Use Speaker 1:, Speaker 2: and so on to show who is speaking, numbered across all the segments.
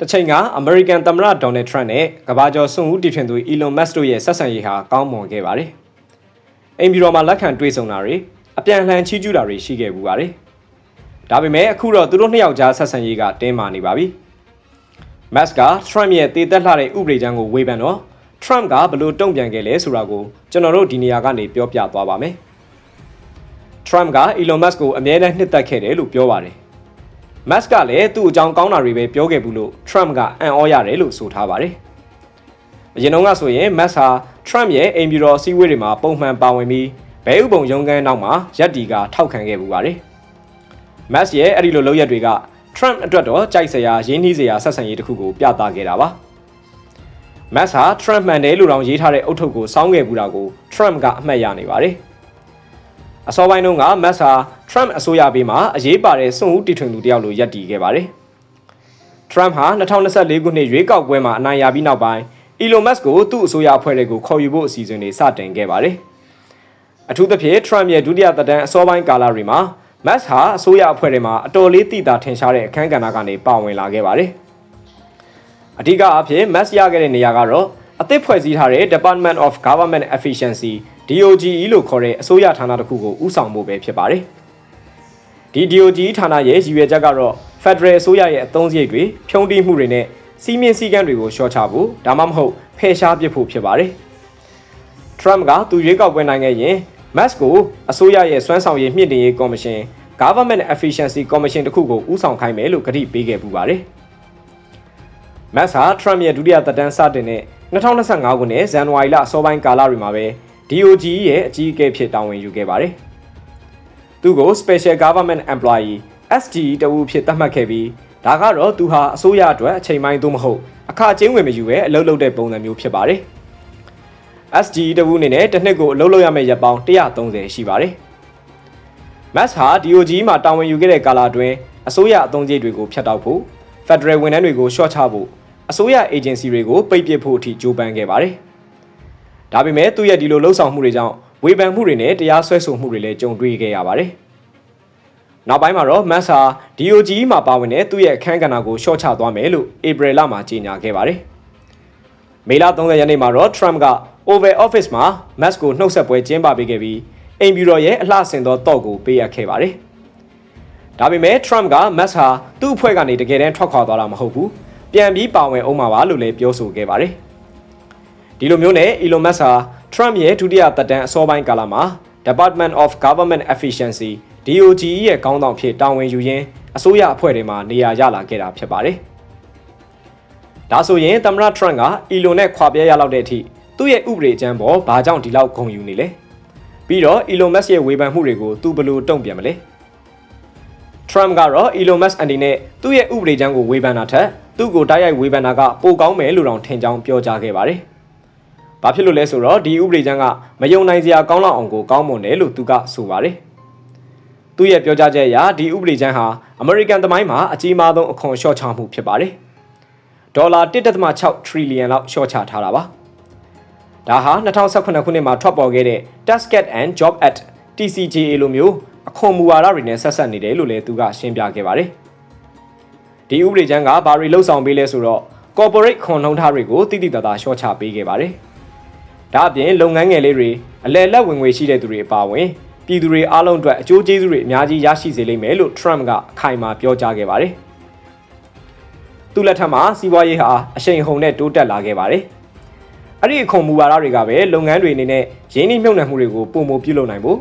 Speaker 1: တစ်ချိန်ကအမေရိကန်သမ္မတဒေါ်နယ်ထရန့်နဲ့ကမ္ဘာကျော်စွန့်ဦးတည်ထွင်သူအီလွန်မတ်စ်တို့ရဲ့ဆက်ဆံရေးဟာကောင်းမွန်ခဲ့ပါတယ်။အိမ်ဖြူတော်မှာလက်ခံတွေ့ဆုံတာတွေအပြန်အလှန်ချီးကျူးတာတွေရှိခဲ့ပူပါတယ်။ဒါပေမဲ့အခုတော့သူတို့နှစ်ယောက်ကြားဆက်ဆံရေးကတင်းမာနေပါပြီ။မတ်စ်ကထရန့်ရဲ့တည်သက်လှတဲ့ဥပဒေကြမ်းကိုဝေဖန်တော့ထရန့်ကဘလို့တုံ့ပြန်ခဲ့လဲဆိုတာကိုကျွန်တော်တို့ဒီနေရာကနေပြောပြသွားပါမယ်။ Trump ကအီလွန်မတ်စ်ကိုအမြဲတမ်းနှစ်သက်ခဲ့တယ်လို့ပြောပါတယ်။ Musk ကလည်းသူ့အကြောင်းကောင်းတာတွေပဲပြောခဲ့ဘူးလို့ Trump ကအံ့ဩရတယ်လို့ဆိုထားပါတယ်။အရင်တုန်းကဆိုရင် Musk ဟာ Trump ရဲ့အိမ်ဖြူတော်အစည်းအဝေးတွေမှာပုံမှန်ပါဝင်ပြီးဘဲဥပုံရုံးခန်းနောက်မှာရက်တီကထောက်ခံခဲ့ပူပါတယ်။ Musk ရဲ့အဲ့ဒီလိုလုပ်ရက်တွေက Trump အတွက်တော့ကြိုက်စရာရင်းနှီးစရာဆက်ဆံရေးတစ်ခုကိုပြသခဲ့တာပါ။ Musk ဟာ Trump မှန်တယ်လို့တောင်ရေးထားတဲ့အုတ်ထုတ်ကိုစောင်းခဲ့ပူတာကို Trump ကအမှတ်ရနေပါတယ်။ အစောပိုင်းတုန်းကမတ်စာ Trump အစိုးရပေးမှာအရေးပါတဲ့စွန့်ဦးတီထွင်သူတယောက်လိုရပ်တည်ခဲ့ပါတယ်။ Trump ဟာ2024ခုနှစ်ရွေးကောက်ပွဲမှာအနိုင်ရပြီးနောက်ပိုင်း Elon Musk ကိုသူ့အစိုးရအဖွဲ့တွေကိုခေါ်ယူဖို့အစီအစဉ်တွေစတင်ခဲ့ပါတယ်။အထူးသဖြင့် Trump ရဲ့ဒုတိယသက်တမ်းအစောပိုင်းကာလတွေမှာ Musk ဟာအစိုးရအဖွဲ့တွေမှာအတော်လေးတိတာထင်ရှားတဲ့အခန်းကဏ္ဍကနေပါဝင်လာခဲ့ပါတယ်။အဓိကအဖြစ် Musk ရခဲ့တဲ့နေရာကတော့အသစ်ဖွဲ့စည်းထားတဲ့ Department of Government Efficiency DOGE လို့ခေါ်တဲ့အစိုးရဌာနတစ်ခုကိုဥဆောင်ဖို့ပဲဖြစ်ပါတယ်။ဒီ DOGE ဌာနရဲ့ရည်ရွယ်ချက်ကတော့ Federal အစိုးရရဲ့အသုံးစရိတ်တွေဖြုံးတိမှုတွေနဲ့စီးမြင့်စည်းကမ်းတွေကိုလျှော့ချဖို့ဒါမှမဟုတ်ဖယ်ရှားပစ်ဖို့ဖြစ်ပါတယ်။ Trump ကသူရွေးကောက်ပွဲနိုင်ခဲ့ရင် Musk ကိုအစိုးရရဲ့စွမ်းဆောင်ရည်မြင့်တင်ရေးကော်မရှင် Government Efficiency Commission တခုကိုဥဆောင်ခိုင်းမယ်လို့ကတိပေးခဲ့ပူပါတယ်။ Musk ဟာ Trump ရဲ့ဒုတိယသက်တမ်းစတင်တဲ့2025ခုနှစ်ဇန်နဝါရီလအစောပိုင်းကာလတွေမှာပဲ DOGE ရဲ့အကြီးအကဲဖြစ်တာဝန်ယူခဲ့ပါတယ်။သူကို Special Government Employee SGE တဦးဖြစ်သတ်မှတ်ခဲ့ပြီးဒါကတော့သူဟာအစိုးရအတွက်အချိန်ပိုင်းသို့မဟုတ်အခကျင်းဝင်မယူပဲအလုပ်လုပ်တဲ့ပုံစံမျိုးဖြစ်ပါတယ်။ SGE တဦးအနေနဲ့တစ်နှစ်ကိုအလုပ်လုပ်ရမယ့်ရက်ပေါင်း130ရှိပါတယ်။ Max ဟာ DOGE မှာတာဝန်ယူခဲ့တဲ့ကာလအတွင်းအစိုးရအသုံးစရိတ်တွေကိုဖျက်တောက်ဖို့ Federal ဝန်ထမ်းတွေကိုရှော့ချဖို့အစိုးရ agency တွေကိုပိတ်ပစ်ဖို့အထိကြိုးပမ်းခဲ့ပါတယ်။ ဒါပေမဲ့သူ့ရဲ့ဒီလိုလှုပ်ဆောင်မှုတွေကြောင့်ဝေဖန်မှုတွေနဲ့တရားစွဲဆိုမှုတွေလည်းကြုံတွေ့ခဲ့ရပါတယ်။နောက်ပိုင်းမှာတော့ Max ဟာ DOGE မှာပါဝင်တဲ့သူ့ရဲ့အခန်းကဏ္ဍကိုရှော့ချသွားမယ်လို့ဧပြီလမှာကြေညာခဲ့ပါတယ်။မေလ30ရက်နေ့မှာတော့ Trump က Oval Office မှာ Max ကိုနှုတ်ဆက်ပွဲကျင်းပပေးခဲ့ပြီးအိမ်ဖြူတော်ရဲ့အလှဆင်သောတော့ကိုပေးအပ်ခဲ့ပါတယ်။ဒါပေမဲ့ Trump က Max ဟာသူ့အဖွဲ့ကနေတကယ်တမ်းထွက်ခွာသွားတာမဟုတ်ဘူး။ပြန်ပြီးပါဝင်အောင်မှာပါလို့လည်းပြောဆိုခဲ့ပါတယ်။ ဒီလိုမျိုးနဲ့ Elon Musk ဟာ Trump ရဲ့ဒုတိယသက်တမ်းအစောပိုင်းကာလမှာ Department of Government Efficiency DOGE ရဲ့ခေါင်းဆောင်ဖြစ်တာဝန်ယူရင်းအစိုးရအဖွဲ့တွေမှာနေရာရလာခဲ့တာဖြစ်ပါတယ်။ဒါဆိုရင်သမ္မတ Trump က Elon နဲ့ခွာပြဲရလောက်တဲ့အထိသူ့ရဲ့ဥပဒေအကြမ်းပေါ်ဘာကြောင့်ဒီလောက်ဂုဏ်ယူနေလဲ။ပြီးတော့ Elon Musk ရဲ့ဝေဖန်မှုတွေကိုသူဘယ်လိုတုံ့ပြန်မလဲ။ Trump ကတော့ Elon Musk အနေနဲ့သူ့ရဲ့ဥပဒေကြမ်းကိုဝေဖန်တာထက်သူ့ကိုတိုက်ရိုက်ဝေဖန်တာကပိုကောင်းမယ်လို့တောင်ထင်ကြောင်းပြောကြားခဲ့ပါတယ်။ ဘာဖြစ်လို့လဲဆိုတော့ဒီဥပဒေကြမ်းကမယုံနိုင်စရာကောင်းလောက်အောင်ကိုကောင်းမွန်တယ်လို့သူကဆိုပါတယ်။သူ့ရဲ့ပြောကြားချက်အရဒီဥပဒေကြမ်းဟာအမေရိကန်သမိုင်းမှာအကြီးမားဆုံးအခွန်လျှော့ချမှုဖြစ်ပါတယ်။ဒေါ်လာ1.6 trillion လောက်လျှော့ချထားတာပါ။ဒါဟာ2018ခုနှစ်မှာထွက်ပေါ်ခဲ့တဲ့ Tax Cut and Job Act TCJA လိုမျိုးအခွန်မူဝါဒတွေနဲ့ဆက်ဆက်နေတယ်လို့လည်းသူကရှင်းပြခဲ့ပါတယ်။ဒီဥပဒေကြမ်းကဘာတွေလှုပ်ဆောင်ပေးလဲဆိုတော့ corporate ခွန်နှုန်းထားတွေကိုတိတိတသားလျှော့ချပေးခဲ့ပါတယ်။ ဒါအပြင်လုပ်ငန်းငယ်လေးတွေအလဲလက်ဝင်ငွေရှိတဲ့သူတွေအပါအဝင်ပြည်သူတွေအားလုံးအတွက်အကျိုးကျေးဇူးတွေအများကြီးရရှိစေလိမ့်မယ်လို့ Trump ကအခိုင်အမာပြောကြားခဲ့ပါတယ်။သူ့လက်ထက်မှာစီးပွားရေးဟာအရှိန်ဟုန်နဲ့တိုးတက်လာခဲ့ပါတယ်။အဲ့ဒီအခွန်မူဝါဒတွေကပဲလုပ်ငန်းတွေအနေနဲ့ရင်းနှီးမြှုပ်နှံမှုတွေကိုပုံမပြုလုပ်နိုင်ဖို့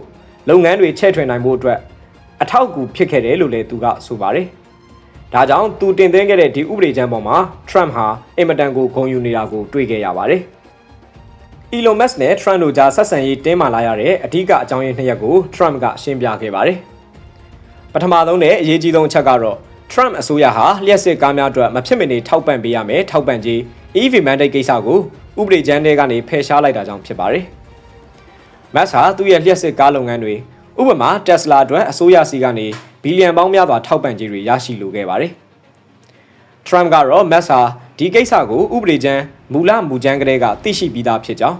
Speaker 1: လုပ်ငန်းတွေချဲ့ထွင်နိုင်ဖို့အတွက်အထောက်အကူဖြစ်ခဲ့တယ်လို့လည်းသူကဆိုပါတယ်။ဒါကြောင့်သူတင်သွင်းခဲ့တဲ့ဒီဥပဒေကြမ်းပေါ်မှာ Trump ဟာအင်မတန်ကိုဂုဏ်ယူနေတာကိုတွေ့ခဲ့ရပါတယ်။ Elon Musk နဲ့ Trump တို့ကြားဆက်ဆံရေးတင်းမာလာရတဲ့အဓိကအကြောင်းရင်းနှစ်ရပ်ကို Trump ကရှင်းပြခဲ့ပါတယ်။ပထမဆုံးနဲ့အရေးကြီးဆုံးအချက်ကတော့ Trump အစိုးရဟာလျှက်စစ်ကားများအတွက်မဖြစ်မနေထောက်ပံ့ပေးရမယ်ထောက်ပံ့ကြေး EV mandate ကိစ္စကိုဥပဒေကြမ်းတွေကနေဖယ်ရှားလိုက်တာကြောင့်ဖြစ်ပါတယ်။ Musk ဟာသူ့ရဲ့လျှက်စစ်ကားလုပ်ငန်းတွေဥပမာ Tesla အတွက်အစိုးရစီကနေဘီလီယံပေါင်းများစွာထောက်ပံ့ကြေးတွေရရှိလိုခဲ့ပါတယ်။ Trump ကတော့ Musk ဟာဒီကိစ္စကိုဥပဒေကြမ်း မူလမူကြမ်းကလေးကသိရှိပြီးသားဖြစ်ကြောင်း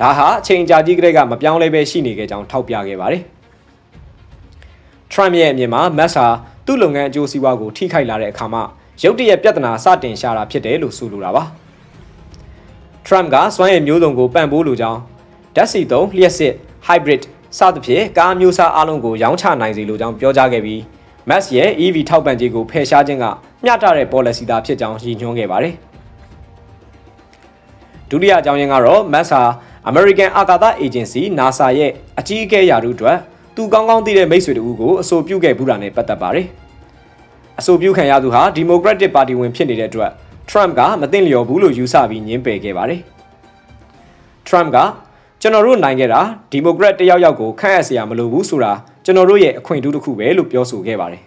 Speaker 1: ဒါဟာအချိန်ကြာကြီးကလေးကမပြောင်းလဲပဲရှိနေခဲ့ကြောင်းထောက်ပြခဲ့ပါတယ်။ Trump ရဲ့အမြင်မှာ Musk ဟာသူ့လုပ်ငန်းအကျိုးစီးပွားကိုထိခိုက်လာတဲ့အခါမှာရုတ်တရက်ပြဿနာစတင်ရှာတာဖြစ်တယ်လို့ဆိုလိုတာပါ Trump ကစွမ်းရည်မျိုးစုံကိုပံ့ပိုးလိုကြောင်းဓာတ်ဆီသုံးလျှက်စစ် hybrid စသဖြင့်ကားမျိုးစားအလုံးကိုရောင်းချနိုင်စေလိုကြောင်းပြောကြားခဲ့ပြီး Max ရဲ့ EV ထောက်ပံ့ကြေးကိုဖယ်ရှားခြင်းကမျှတတဲ့ policy သာဖြစ်ကြောင်းရည်ညွှန်းခဲ့ပါတယ် ဒုတိယအကြောင်းရင်းကတော့ Max ဟာ American အာကာသ Agency NASA ရဲ့အကြီးအကဲရာထူးအတွက်သူကောင်းကောင်းသိတဲ့မိတ်ဆွေတူကိုအဆိုပြုခဲ့ဘူးတာနဲ့ပတ်သက်ပါတယ်။အဆိုပြုခံရသူဟာ Democratic Party ဝင်ဖြစ်နေတဲ့အတွက် Trump ကမသင့်လျော်ဘူးလို့ယူဆပြီးညင်းပယ်ခဲ့ပါတယ်။ Trump ကကျွန်တော်တို့နိုင်ခဲ့တာဒီမိုကရက်တယောက်ယောက်ကိုခန့်အပ်စရာမလိုဘူးဆိုတာကျွန်တော်တို့ရဲ့အခွင့်အရေးတစ်ခုပဲလို့ပြောဆိုခဲ့ပါတယ်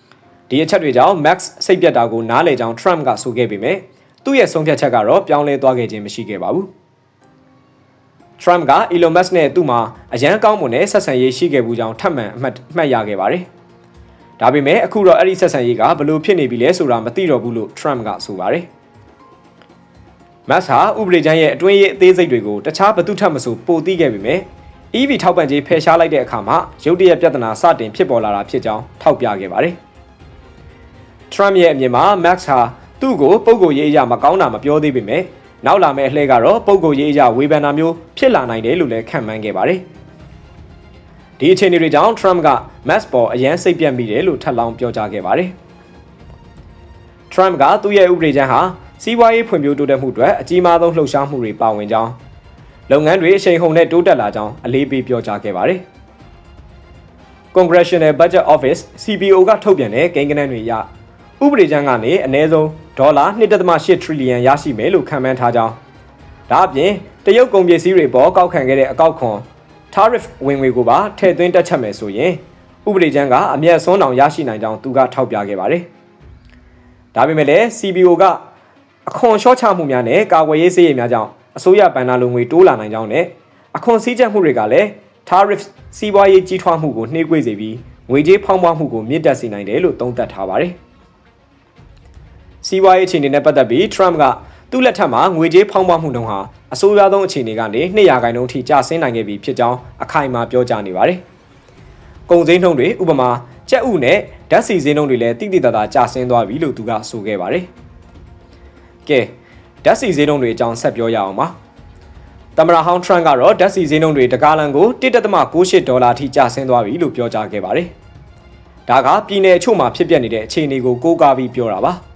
Speaker 1: ။ဒီအချက်တွေကြောင့် Max စိတ်ပြတ်တာကိုနားလည်ကြောင်း Trump ကဆိုခဲ့ပေမဲ့ သူ့ရဲ့ဆုံးဖြတ်ချက်ကတော့ပြောင်းလဲသွားခဲ့ခြင်းမရှိခဲ့ပါဘူး။ Trump က Elon Musk နဲ့သူ့မှာအရန်ကောင်းမွန်တဲ့ဆက်ဆံရေးရှိခဲ့ဘူးကြောင်းထပ်မံအမှတ်မှတ်ရခဲ့ပါတယ်။ဒါပေမဲ့အခုတော့အဲ့ဒီဆက်ဆံရေးကဘလို့ဖြစ်နေပြီလဲဆိုတာမသိတော့ဘူးလို့ Trump ကဆိုပါတယ်မတ်ဟာဥပဒေချမ်းရဲ့အတွင်းရေးအသေးစိတ်တွေကိုတခြားဘသူထပ်မဆိုပိုသိခဲ့ပေမဲ့ EV ထောက်ပံ့ကြေးဖယ်ရှားလိုက်တဲ့အခါမှာရုတ်တရက်ပြဿနာစတင်ဖြစ်ပေါ်လာတာဖြစ်ကြောင်းထောက်ပြခဲ့ပါတယ်။ Trump ရဲ့အမြင်မှာ Max ဟာ သူ့ကိုပုံကိုရေးအရာမကောင်းတာမပြောသေးပေမဲ့နောက်လာမယ့်အလှည့်ကတော့ပုံကိုရေးအရာဝေဖန်တာမျိုးဖြစ်လာနိုင်တယ်လို့လည်းခန့်မှန်းခဲ့ပါတယ်။ဒီအခြေအနေတွေကြောင့် Trump က Max ပေါ်အရန်စိတ်ပြတ်မိတယ်လို့ထပ်လောင်းပြောကြားခဲ့ပါတယ်။ Trump ကသူ့ရဲ့ဥပဒေကြမ်းဟာစီးပွားရေးဖွံ့ဖြိုးတိုးတက်မှုအတွက်အကြီးမားဆုံးလှုပ်ရှားမှုတွေပါဝင်ကြောင်းလုပ်ငန်းတွေအရှိန်ဟုန်နဲ့တိုးတက်လာကြောင်းအလေးပေးပြောကြားခဲ့ပါတယ်။ Congressional Budget Office CBO ကထုတ်ပြန်တဲ့ကိန်းဂဏန်းတွေအရ ဥပဒေကြမ်းကနေအနည်းဆုံးဒေါ်လာ1.8 trillion ရရှိမယ်လို့ခန့်မှန်းထားကြောင်းဒါအပြင်တရုတ်ကုန်ပစ္စည်းတွေပေါ်ကောက်ခံခဲ့တဲ့အကောက်ခွန် tariff ဝင်ငွေကိုပါထည့်သွင်းတက်ချက်မယ်ဆိုရင်ဥပဒေကြမ်းကအမျက်စွန်းအောင်ရရှိနိုင်ကြောင်းသူကထောက်ပြခဲ့ပါတယ်။ဒါပေမဲ့လည်း CBO ကအခွန်လျှော့ချမှုများနဲ့ကာကွယ်ရေးစည်းရိမ်များကြောင့်အစိုးရဗန်နာလိုငွေတိုးလာနိုင်ကြောင်းနဲ့အခွန်စည်းကြပ်မှုတွေကလည်း tariff စီးပွားရေးကြီးထွားမှုကိုနှေးကွေးစေပြီးငွေကြေးဖောင်းပွားမှုကိုမြင့်တက်စေနိုင်တယ်လို့သုံးသပ်ထားပါတယ်။ စီးပွားရေးအခြေအနေနဲ့ပတ်သက်ပြီး Trump ကသူ့လက်ထက်မှာငွေကြေးဖောင်းပွားမှုနှုန်းဟာအဆိုးရွားဆုံးအခြေအနေကနေ200ခိုင်နှုန်းထိကျဆင်းနိုင်ခဲ့ပြီဖြစ်ကြောင်းအခိုင်အမာပြောကြားနေပါတယ်။ကုန်စည်နှုန်းတွေဥပမာကြက်ဥနဲ့ဓာတ်ဆီဈေးနှုန်းတွေလည်းတိတိတသားကျဆင်းသွားပြီလို့သူကဆိုခဲ့ပါတယ်။ကဲဓာတ်ဆီဈေးနှုန်းတွေအကြောင်းဆက်ပြောရအောင်ပါ။သမ္မတဟောင်းထရန့်ကတော့ဓာတ်ဆီဈေးနှုန်းတွေတကားလန်ကို1.68ဒေါ်လာထိကျဆင်းသွားပြီလို့ပြောကြားခဲ့ပါတယ်။ဒါကပြည်내အချို့မှာဖြစ်ပျက်နေတဲ့အခြေအနေကိုကိုးကားပြီးပြောတာပါ။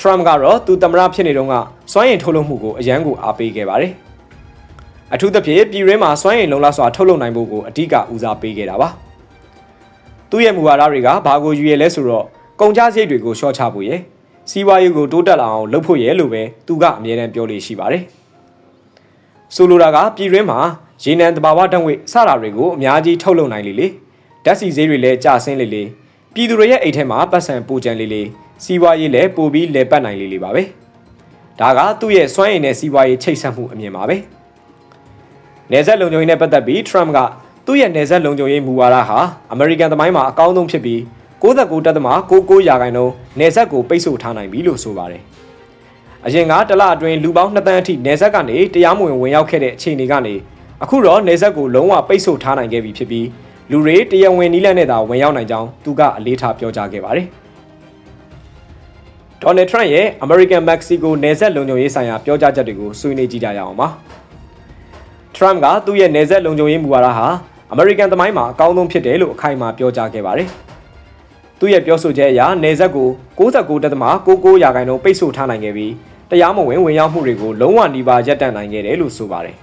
Speaker 1: Trump ကတော့သူသမ္မတဖြစ်နေတုန်းကစွမ်းရည်ထုတ်လုပ်မှုကိုအရန်ကိုအားပေးခဲ့ပါတယ်။အထူးသဖြင့်ပြည်ရင်းမှာစွမ်းရည်လုံလောက်စွာထုတ်လုပ်နိုင်ဖို့ကိုအဓိကဦးစားပေးခဲ့တာပါ။သူ့ရဲ့မူဝါဒတွေကဘာကိုယူရလဲဆိုတော့ကုန်ကျစရိတ်တွေကိုရှော့ချဖို့ရယ်စီးပွားရေးကိုတိုးတက်လာအောင်လုပ်ဖို့ရယ်လို့ပဲသူကအမြဲတမ်းပြောလို့ရှိပါတယ်။ဆိုလိုတာကပြည်ရင်းမှာရေနံတဘာဝဓာတ်ငွေစတာတွေကိုအများကြီးထုတ်လုပ်နိုင်လေလေဓာတ်ဆီဈေးတွေလည်းကျဆင်းလေလေပြည်သူတွေရဲ့အိတ်ထဲမှာပတ်စံပိုကြံလေလေ စီးပွားရေးလည်းပိုပြီးလဲပတ်နိုင်လေလေပါပဲဒါကသူ့ရဲ့စွမ်းရည်နဲ့စီးပွားရေးချိတ်ဆက်မှုအမြင်ပါပဲနေဆက်လုံခြုံရေးနဲ့ပတ်သက်ပြီး Trump ကသူ့ရဲ့နေဆက်လုံခြုံရေးမူဝါဒဟာအမေရိကန်သမိုင်းမှာအကောင်းဆုံးဖြစ်ပြီး69.99ရာခိုင်နှုန်းနေဆက်ကိုပိတ်ဆို့ထားနိုင်ပြီလို့ဆိုပါတယ်အရင်ကတလအတွင်းလူပေါင်း2တန်းအထိနေဆက်ကနေတရားမဝင်ဝင်ရောက်ခဲ့တဲ့အခြေအနေကနေအခုတော့နေဆက်ကိုလုံးဝပိတ်ဆို့ထားနိုင်ခဲ့ပြီဖြစ်ပြီးလူတွေတရားဝင်နီးလန့်နဲ့သာဝင်ရောက်နိုင်ကြောင်းသူကအလေးထားပြောကြားခဲ့ပါတယ်။ ဒေါ်နယ်ထရန့်ရဲ့ American Mexico နယ်စပ်လုံခြုံရေးဆိုင်ရာပြောကြားချက်တွေကိုဆွေးနွေးကြည့်ကြရအောင်ပါ။ Trump ကသူ့ရဲ့နယ်စပ်လုံခြုံရေးမူဝါဒဟာ American သမိုင်းမှာအကောင်းဆုံးဖြစ်တယ်လို့အခိုင်အမာပြောကြားခဲ့ပါတယ်။သူ့ရဲ့ပြောဆိုချက်အရနယ်စပ်ကို69.99ရာခိုင်နှုန်းပိတ်ဆို့ထားနိုင်ခဲ့ပြီးတရားမဝင်ဝင်ရောက်မှုတွေကိုလုံးဝနှီးပါရပ်တန့်နိုင်ခဲ့တယ်လို့ဆိုပါတယ်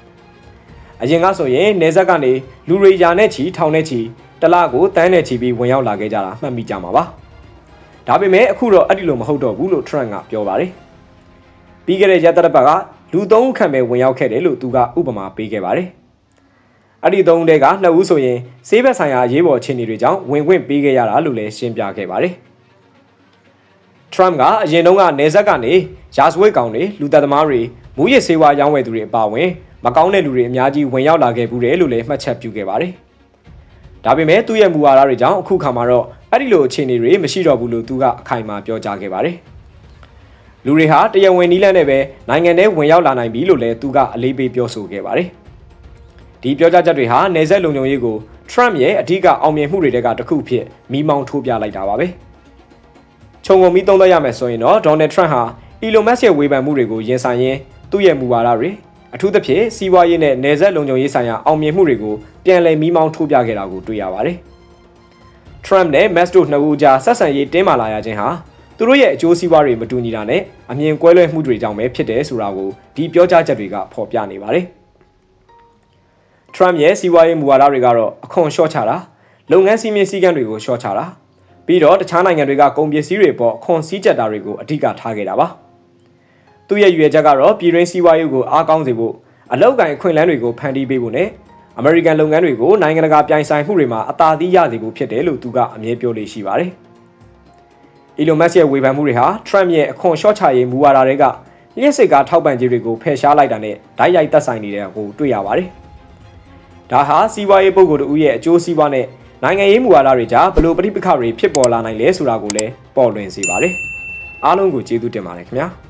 Speaker 1: ။အရင်ကဆိုရင်နယ်စပ်ကနေလူတွေယာနဲ့ချီထောင်နဲ့ချီတလကိုတန်းနဲ့ချီပြီးဝင်ရောက်လာခဲ့ကြတာမှတ်မိကြမှာပါ။ ဒါပေမဲ့အခုတော့အဲ့ဒီလိုမဟုတ်တော့ဘူးလို့ Trump ကပြောပါတယ်။ပြီးခဲ့တဲ့ရက်သတ္တပတ်ကလူသုံးဦးခန့်ပဲဝင်ရောက်ခဲ့တယ်လို့သူကဥပမာပေးခဲ့ပါတယ်။အဲ့ဒီသုံးဦးတဲကနှစ်ဦးဆိုရင်ဆေးဘက်ဆိုင်ရာရေးပေါ်အခြေအနေတွေကြောင့်ဝင်ခွင့်ပေးခဲ့ရတာလို့လည်းရှင်းပြခဲ့ပါတယ်။ Trump ကအရင်တုန်းကနေဆက်ကနေရာဇဝတ်ကောင်တွေလူသက်သမားတွေမူရစ်ဆေးဝါးရောင်းဝယ်သူတွေအပါအဝင်မကောင်းတဲ့လူတွေအများကြီးဝင်ရောက်လာခဲ့ဘူးတယ်လို့လည်းမှတ်ချက်ပြုခဲ့ပါတယ်။ဒါပေမဲ့သူ့ရဲ့မူဝါဒတွေကြောင့်အခုခါမှာတော့ အဲ့ဒီလိုအခြေအနေတွေမရှိတော့ဘူးလို့သူကအခိုင်အမာပြောကြားခဲ့ပါတယ်။လူတွေဟာတရားဝင်နည်းလမ်းနဲ့ပဲနိုင်ငံထဲဝင်ရောက်လာနိုင်ပြီလို့လည်းသူကအလေးပေးပြောဆိုခဲ့ပါတယ်။ဒီပြောကြားချက်တွေဟာနေဆက်လုံခြုံရေးကို Trump ရဲ့အဓိကအောင်မြင်မှုတွေကတစ်ခုဖြစ်မိမောင်းထိုးပြလိုက်တာပါပဲ။ခြုံငုံပြီးသုံးသပ်ရမယ်ဆိုရင်တော့ဒေါ်နယ်ထရန့်ဟာအီလွန်မတ်ရဲ့ဝေဖန်မှုတွေကိုရင်ဆိုင်ရင်းသူ့ရဲ့မူဝါဒတွေအထူးသဖြင့်စီးပွားရေးနဲ့နယ်စပ်လုံခြုံရေးဆိုင်ရာအောင်မြင်မှုတွေကိုပြန်လည်မီးမောင်းထိုးပြခဲ့တာကိုတွေ့ရပါတယ်။ Trump နဲ့ Max တို့နှစ်ဦးကြားဆက်ဆံရေးတင်းမာလာရခြင်းဟာသူတို့ရဲ့အကျိုးစီးပွားတွေမတူညီတာနဲ့အမြင်ကွဲလွဲမှုတွေကြောင့်ပဲဖြစ်တယ်ဆိုတာကိုဒီပြောကြားချက်တွေကဖော်ပြနေပါတယ်။ Trump ရဲ့စီးပွားရေးမူဝါဒတွေကတော့အခွန်လျှော့ချတာလုပ်ငန်းစည်းမျဉ်းစည်းကမ်းတွေကိုလျှော့ချတာပြီးတော့တခြားနိုင်ငံတွေကကုန်ပစ္စည်းတွေပေါ်အခွန်စည်းကြပ်တာတွေကိုအဓိကထားခဲ့တာပါသူ့ရဲ့ရွေချက်ကတော့ပြည်တွင်းစီးပွားရေးကိုအားကောင်းစေဖို့အလောက်ကိုင်အခွင့်အလမ်းတွေကိုဖန်တီးပေးဖို့နဲ့ အမေရိကန်လုပ်ငန်းတွေကိုနိုင်ငံတကာပြိုင်ဆိုင်မှုတွေမှာအသာသီးရစေဖို့ဖြစ်တယ်လို့သူကအမြဲပြောလို့ရှိပါတယ်။ Elon Musk ရဲ့ဝေဖန်မှုတွေဟာ Trump ရဲ့အခွန်လျှော့ချရေးမူဝါဒတွေကလျှက်စစ်ကားထောက်ပံ့ကြေးတွေကိုဖယ်ရှားလိုက်တာနဲ့ဓာတ်ရိုက်သက်ဆိုင်နေတဲ့ကိုတွေ့ရပါတယ်။ဒါဟာစီးပွားရေးပုဂ္ဂိုလ်တို့ရဲ့အကျိုးစီးပွားနဲ့နိုင်ငံရေးမူဝါဒတွေကြားဘလို့ပဋိပက္ခတွေဖြစ်ပေါ်လာနိုင်လဲဆိုတာကိုလည်းပေါ်လွင်စေပါတယ်။အားလုံးကိုကျေးဇူးတင်ပါတယ်ခင်ဗျာ။